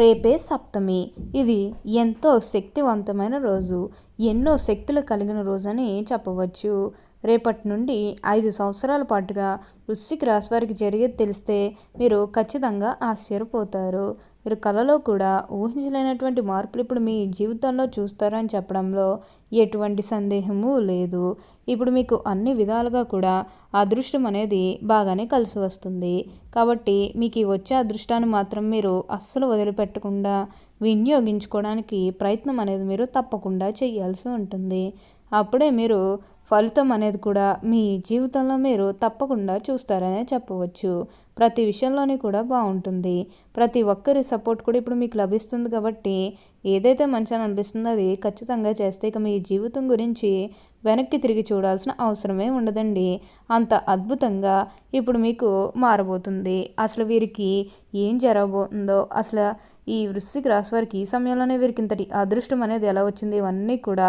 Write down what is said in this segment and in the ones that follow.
రేపే సప్తమి. ఇది ఎంతో శక్తివంతమైన రోజు. ఎన్నో శక్తులు కలిగిన రోజు అని చెప్పవచ్చు. రేపటి నుండి ఐదు సంవత్సరాల పాటుగా వృశ్చిక రాశి వారికి జరిగేది తెలిస్తే మీరు ఖచ్చితంగా ఆశ్చర్యపోతారు. మీరు కళలో కూడా ఊహించలేనటువంటి మార్పులు ఇప్పుడు మీ జీవితంలో చూస్తారని చెప్పడంలో ఎటువంటి సందేహము లేదు. ఇప్పుడు మీకు అన్ని విధాలుగా కూడా అదృష్టం అనేది బాగానే కలిసి వస్తుంది. కాబట్టి మీకు వచ్చే అదృష్టాన్ని మాత్రం మీరు అస్సలు వదిలిపెట్టకుండా వినియోగించుకోవడానికి ప్రయత్నం అనేది మీరు తప్పకుండా చేయాల్సి ఉంటుంది. అప్పుడే మీరు ఫలితం అనేది కూడా మీ జీవితంలో మీరు తప్పకుండా చూస్తారనే చెప్పవచ్చు. ప్రతి విషయంలోని కూడా బాగుంటుంది. ప్రతి ఒక్కరి సపోర్ట్ కూడా ఇప్పుడు మీకు లభిస్తుంది కాబట్టి ఏదైతే మంచిగా అనిపిస్తుందో అది ఖచ్చితంగా చేస్తే ఇక మీ జీవితం గురించి వెనక్కి తిరిగి చూడాల్సిన అవసరమే ఉండదండి. అంత అద్భుతంగా ఇప్పుడు మీకు మారబోతుంది. అసలు వీరికి ఏం జరగబోతుందో అసలు ఈ వృశ్చిక రాశి వారికి ఈ సమయంలోనే వీరికి ఇంతటి అదృష్టం అనేది ఎలా వచ్చింది ఇవన్నీ కూడా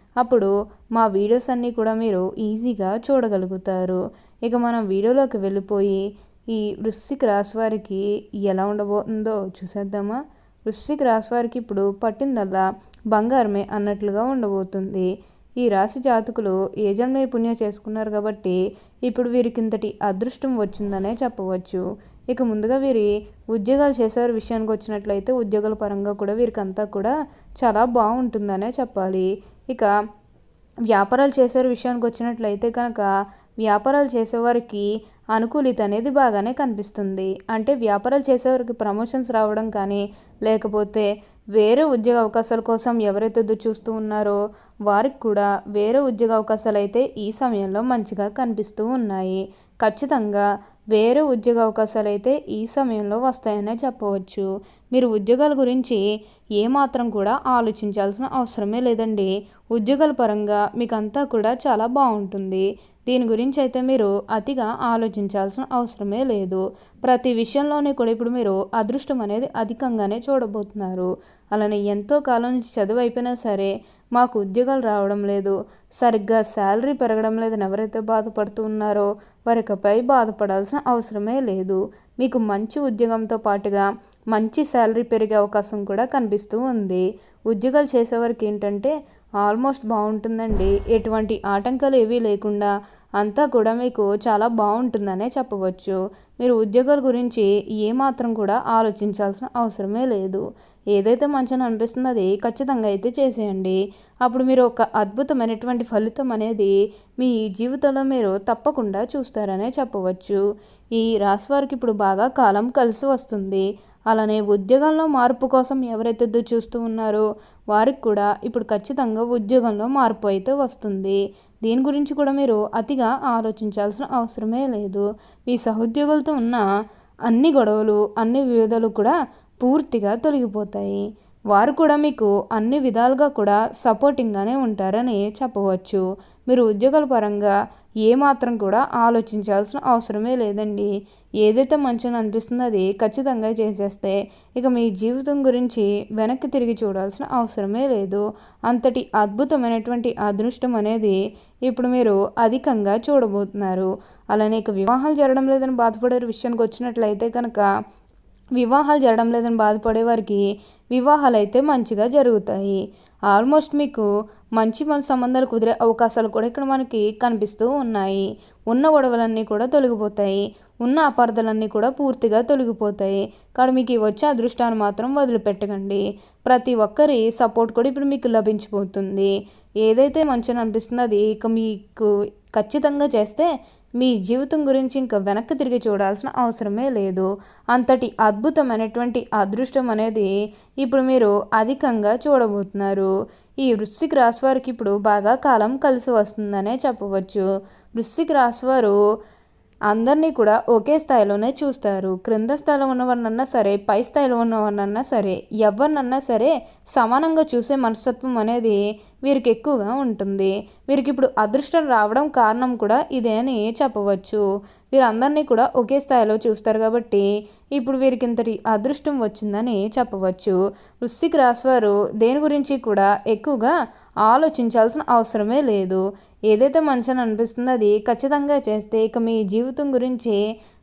అప్పుడు మా వీడియోస్ అన్నీ కూడా మీరు ఈజీగా చూడగలుగుతారు. ఇక మనం వీడియోలోకి వెళ్ళిపోయి ఈ వృశ్చిక రాశి వారికి ఎలా ఉండబోతుందో చూసేద్దామా? వృశ్చిక రాశి వారికి ఇప్పుడు పట్టిందల్లా బంగారమే అన్నట్లుగా ఉండబోతుంది. ఈ రాశి జాతకులు ఏ జన్మే పుణ్యం చేసుకున్నారు కాబట్టి ఇప్పుడు వీరికి ఇంతటి అదృష్టం వచ్చిందనే చెప్పవచ్చు. ఇక ముందుగా వీరి ఉద్యోగాలు చేసేవారి విషయానికి వచ్చినట్లయితే ఉద్యోగాల పరంగా కూడా వీరికంతా కూడా చాలా బాగుంటుందనే చెప్పాలి. ఇక వ్యాపారాలు చేసే విషయానికి వచ్చినట్లయితే కనుక వ్యాపారాలు చేసేవారికి అనుకూలిత అనేది బాగానే కనిపిస్తుంది. అంటే వ్యాపారాలు చేసేవారికి ప్రమోషన్స్ రావడం కానీ లేకపోతే వేరే ఉద్యోగ అవకాశాల కోసం ఎవరైతే చూస్తూ ఉన్నారో వారికి కూడా వేరే ఉద్యోగ అవకాశాలు అయితే ఈ సమయంలో మంచిగా కనిపిస్తూ ఉన్నాయి. ఖచ్చితంగా వేరే ఉద్యోగ అవకాశాలు అయితే ఈ సమయంలో వస్తాయనే చెప్పవచ్చు. మీరు ఉద్యోగాల గురించి ఏమాత్రం కూడా ఆలోచించాల్సిన అవసరమే లేదండి. ఉద్యోగాల పరంగా మీకు అంతా కూడా చాలా బాగుంటుంది. దీని గురించి అయితే మీరు అతిగా ఆలోచించాల్సిన అవసరమే లేదు. ప్రతి విషయంలోనే కూడా ఇప్పుడు మీరు అదృష్టం అనేది అధికంగానే చూడబోతున్నారు. అలానే ఎంతో కాలం నుంచి చదువు అయిపోయినా సరే మాకు ఉద్యోగాలు రావడం లేదు. సరిగ్గా శాలరీ పెరగడం లేదని ఎవరైతే బాధపడుతూ ఉన్నారో వారికపై బాధపడాల్సిన అవసరమే లేదు. మీకు మంచి ఉద్యోగంతో పాటుగా మంచి శాలరీ పెరిగే అవకాశం కూడా కనిపిస్తూ ఉంది. ఉద్యోగాలు చేసేవారికి ఏంటంటే ఆల్మోస్ట్ బాగుంటుందండి. ఎటువంటి ఆటంకాలు ఏవీ లేకుండా అంతా కూడా మీకు చాలా బాగుంటుందనే చెప్పవచ్చు. మీరు ఉద్యోగాల గురించి ఏమాత్రం కూడా ఆలోచించాల్సిన అవసరమే లేదు. ఏదైతే మంచిగా అనిపిస్తుందో అది ఖచ్చితంగా అయితే చేసేయండి. అప్పుడు మీరు ఒక అద్భుతమైనటువంటి ఫలితం అనేది మీ జీవితంలో మీరు తప్పకుండా చూస్తారనే చెప్పవచ్చు. ఈ రాశి వారికి ఇప్పుడు బాగా కాలం కలిసి వస్తుంది. అలానే ఉద్యోగంలో మార్పు కోసం ఎవరైతే చూస్తూ ఉన్నారో వారికి కూడా ఇప్పుడు ఖచ్చితంగా ఉద్యోగంలో మార్పు అయితే వస్తుంది. దీని గురించి కూడా మీరు అతిగా ఆలోచించాల్సిన అవసరమే లేదు. మీ సహోద్యోగులతో ఉన్న అన్ని గొడవలు అన్ని వివిధాలు కూడా పూర్తిగా తొలగిపోతాయి. వారు కూడా మీకు అన్ని విధాలుగా కూడా సపోర్టింగ్గానే ఉంటారని చెప్పవచ్చు. మీరు ఉద్యోగాల పరంగా ఏమాత్రం కూడా ఆలోచించాల్సిన అవసరమే లేదండి. ఏదైతే మంచిగా అనిపిస్తుందో అది ఖచ్చితంగా చేసేస్తే ఇక మీ జీవితం గురించి వెనక్కి తిరిగి చూడాల్సిన అవసరమే లేదు. అంతటి అద్భుతమైనటువంటి అదృష్టం అనేది ఇప్పుడు మీరు అధికంగా చూడబోతున్నారు. అలానే ఇక వివాహాలు జరగడం లేదని బాధపడే విషయానికి వచ్చినట్లయితే కనుక వివాహాలు జరగడం లేదని బాధపడే వారికి వివాహాలు అయితే మంచిగా జరుగుతాయి. ఆల్మోస్ట్ మీకు మంచి మంచి సంబంధాలు కుదిరే అవకాశాలు కూడా ఇక్కడ మనకి కనిపిస్తూ ఉన్నాయి. ఉన్న గొడవలన్నీ కూడా తొలగిపోతాయి. ఉన్న అపార్థలన్నీ కూడా పూర్తిగా తొలగిపోతాయి. కానీ మీకు వచ్చే అదృష్టాన్ని మాత్రం వదిలిపెట్టకండి. ప్రతి ఒక్కరి సపోర్ట్ కూడా ఇప్పుడు మీకు లభించిపోతుంది. ఏదైతే మంచిగా అనిపిస్తుందో అది ఇక మీకు ఖచ్చితంగా చేస్తే మీ జీవితం గురించి ఇంకా వెనక్కి తిరిగి చూడాల్సిన అవసరమే లేదు. అంతటి అద్భుతమైనటువంటి అదృష్టం అనేది ఇప్పుడు మీరు అధికంగా చూడబోతున్నారు. ఈ వృశ్చిక రాశి వారికి ఇప్పుడు బాగా కాలం కలిసి వస్తుందనే చెప్పవచ్చు. వృశ్చిక రాశి వారు అందరినీ కూడా ఒకే స్థాయిలోనే చూస్తారు. క్రింద స్థాయిలో ఉన్నవారినన్నా సరే పై స్థాయిలో ఉన్నవారినన్నా సరే ఎవరినన్నా సరే సమానంగా చూసే మనస్తత్వం అనేది వీరికి ఎక్కువగా ఉంటుంది. వీరికి ఇప్పుడు అదృష్టం రావడం కారణం కూడా ఇదే అని చెప్పవచ్చు. వీరందరినీ కూడా ఒకే స్థాయిలో చూస్తారు కాబట్టి ఇప్పుడు వీరికి ఇంతటి అదృష్టం వచ్చిందని చెప్పవచ్చు. వృశ్చిక రాశి వారు దేని గురించి కూడా ఎక్కువగా ఆలోచించాల్సిన అవసరమే లేదు. ఏదైతే మంచిని అనిపిస్తుందో అది ఖచ్చితంగా చేస్తే ఇక మీ జీవితం గురించి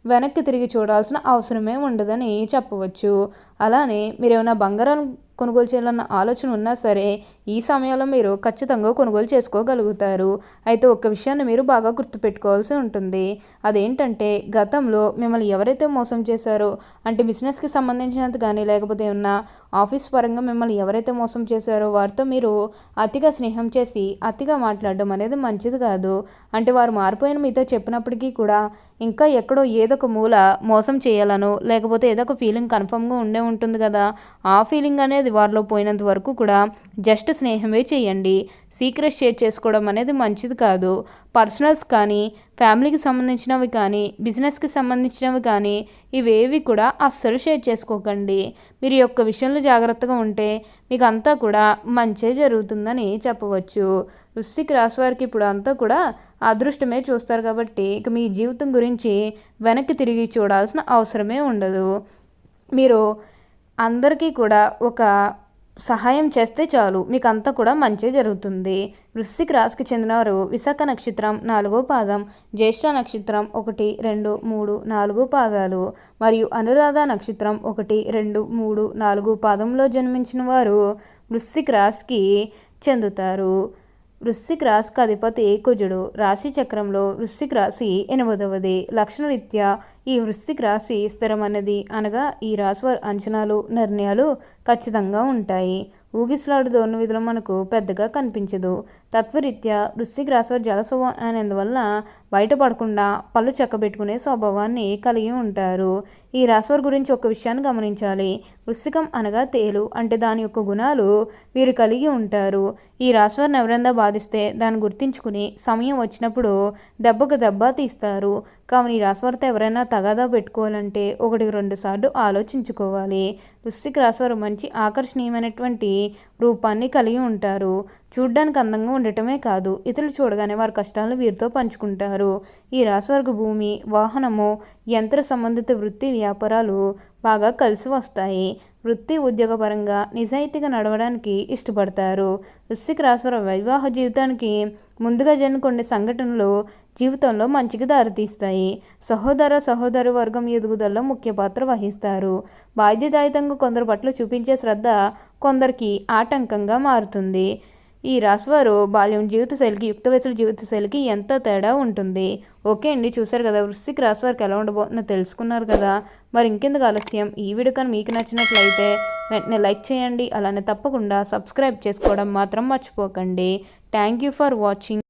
వెనక్కి తిరిగి చూడాల్సిన అవసరమే ఉండదని చెప్పవచ్చు. అలానే మీరు ఏమైనా బంగారం కొనుగోలు చేయాలన్న ఆలోచన ఉన్నా సరే ఈ సమయంలో మీరు ఖచ్చితంగా కొనుగోలు చేసుకోగలుగుతారు. అయితే ఒక్క విషయాన్ని మీరు బాగా గుర్తుపెట్టుకోవాల్సి ఉంటుంది. అదేంటంటే గతంలో మిమ్మల్ని ఎవరైతే మోసం చేశారో అంటే బిజినెస్కి సంబంధించినంత కానీ లేకపోతే ఏమన్నా ఆఫీస్ పరంగా మిమ్మల్ని ఎవరైతే మోసం చేశారో వారితో మీరు అతిగా స్నేహం చేసి అతిగా మాట్లాడడం అనేది మంచిది కాదు. అంటే వారు మారిపోయిన మీతో చెప్పినప్పటికీ కూడా ఇంకా ఎక్కడో ఏదో ఒక మూల మోసం చేయాలనో లేకపోతే ఏదో ఒక ఫీలింగ్ కన్ఫర్మ్గా ఉండే ఉంటుంది కదా ఆ ఫీలింగ్ అనేది వారిలో పోయినంత వరకు కూడా జస్ట్ స్నేహమే చేయండి. సీక్రెట్ షేర్ చేసుకోవడం అనేది మంచిది కాదు. పర్సనల్స్ కానీ ఫ్యామిలీకి సంబంధించినవి కానీ బిజినెస్కి సంబంధించినవి కానీ ఇవేవి కూడా అస్సలు షేర్ చేసుకోకండి. మీరు యొక్క విషయంలో జాగ్రత్తగా ఉంటే మీకు అంతా కూడా మంచే జరుగుతుందని చెప్పవచ్చు. వృశ్చిక రాశి వారికి ఇప్పుడు అంతా కూడా అదృష్టమే చూస్తారు కాబట్టి ఇక మీ జీవితం గురించి వెనక్కి తిరిగి చూడాల్సిన అవసరమే ఉండదు. మీరు అందరికీ కూడా ఒక సహాయం చేస్తే చాలు. మీకు అంతా కూడా మంచి జరుగుతుంది. వృశ్చిక రాశికి చెందినవారు విశాఖ నక్షత్రం నాలుగో పాదం జ్యేష్ఠ నక్షత్రం ఒకటి రెండు మూడు నాలుగు పాదాలు మరియు అనురాధ నక్షత్రం ఒకటి రెండు మూడు నాలుగు పాదంలో జన్మించిన వారు వృశ్చిక రాశికి చెందుతారు. వృశ్చిక రాశికి అధిపతి కుజుడు రాశి చక్రంలో వృశ్చిక రాశి ఎనిమిదవది. లక్షణరీత్యా ఈ వృశ్చిక రాశి స్థిరమైనది అనగా ఈ రాశి వారి అంచనాలు నిర్ణయాలు ఖచ్చితంగా ఉంటాయి. ఊగిసలాడు ధోరణి విధులు మనకు పెద్దగా కనిపించదు. తత్వరీత్యా వృశ్చిక రాశి జలస్వభావం అనేందువల్ల బయటపడకుండా పళ్ళు చెక్కబెట్టుకునే స్వభావాన్ని కలిగి ఉంటారు. ఈ రాశివారి గురించి ఒక విషయాన్ని గమనించాలి. వృశ్చికం అనగా తేలు. అంటే దాని యొక్క గుణాలు వీరు కలిగి ఉంటారు. ఈ రాశివారిని ఎవరైనా బాధిస్తే దాన్ని గుర్తించుకుని సమయం వచ్చినప్పుడు దెబ్బకు దెబ్బ తీస్తారు. కావున ఈ రాశివారితో ఎవరైనా తగాదా పెట్టుకోవాలంటే ఒకటి రెండు సార్లు ఆలోచించుకోవాలి. వృశ్చిక రాశివారు మంచి ఆకర్షణీయమైనటువంటి రూపాన్ని కలిగి ఉంటారు. చూడ్డానికి అందంగా ఉండటమే కాదు ఇతరులు చూడగానే వారి కష్టాలను వీరితో పంచుకుంటారు. ఈ రాశివారికి భూమి వాహనము యంత్ర సంబంధిత వృత్తి వ్యాపారాలు బాగా కలిసి వస్తాయి. వృత్తి ఉద్యోగపరంగా నిజాయితీగా నడవడానికి ఇష్టపడతారు. వృశ్చిక రాశివారి వివాహ జీవితానికి ముందుగా జరిగిన కొన్ని సంఘటనలు జీవితంలో మంచికి దారితీస్తాయి. సహోదర సహోదరు వర్గం ఎదుగుదలలో ముఖ్య పాత్ర వహిస్తారు. బాధ్యతాయుతంగా కొందరు పట్ల చూపించే శ్రద్ధ కొందరికి ఆటంకంగా మారుతుంది. ఈ రాశివారు బాల్యం జీవిత శైలికి యుక్త వయసుల జీవిత శైలికి ఎంత తేడా ఉంటుంది? ఓకే అండి చూసారు కదా వృశ్చిక రాశి వారికి ఎలా ఉండబోతుందో తెలుసుకున్నారు కదా. మరి ఇంకెందుకు ఆలస్యం? ఈ వీడియో కానీ మీకు నచ్చినట్లయితే వెంటనే లైక్ చేయండి. అలానే తప్పకుండా సబ్స్క్రైబ్ చేసుకోవడం మాత్రం మర్చిపోకండి. Thank you for watching.